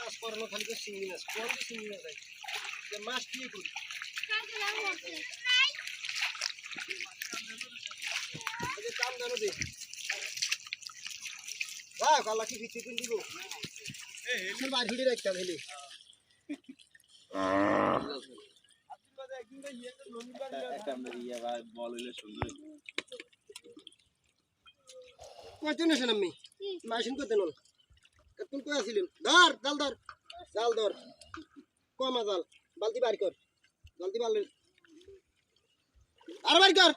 মাছ করানো খালি তো চিংড়ি মাছ কোন চিংড়ি মাছ আছে মাছ কি করি। কাম জানো দে রাখ আল্লাহ কি ভিত্তি তুল দিব। এই বার ভিড়ে রাখতাম হেলে। কয়জন আছেন আমি মাসিন করতে নন তুই কই আছিলেন ধর জাল ধর জাল ধর। কমা জাল? বালতি বার কর। বালতি বার আর বার কর।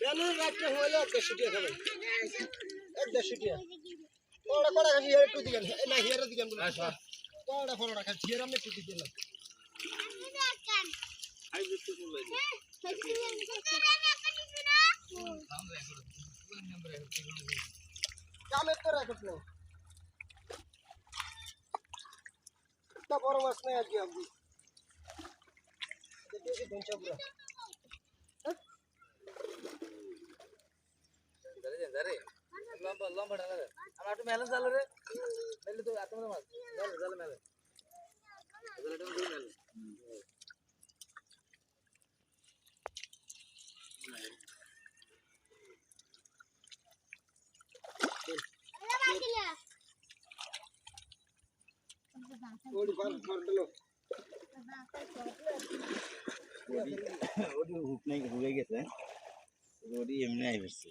বেলুন রাখতে হলে এক দেড়শো খাবেন এক দেড়শো টাকা ওটা কটা খাচ্ছি হিয়ার একটু দিকেন না হিয়ার দিকেন বলে। কটা ফলটা খাচ্ছি হিয়ার আমি একটু দিকেন না আমি বুঝতে পারলাম কামের তো রাখত না তা বড় মাছ নাই আজকে আপনি দেখেছি ধনচা পুরা লম্বা লম্বা ডালা আমার একটু মেলে জাল রে মেলে তো আত্মা মাছ জাল জাল মেলে জালটা মেলে হুক নাই হুকে গেছে। রোডি এমনি আই বসছে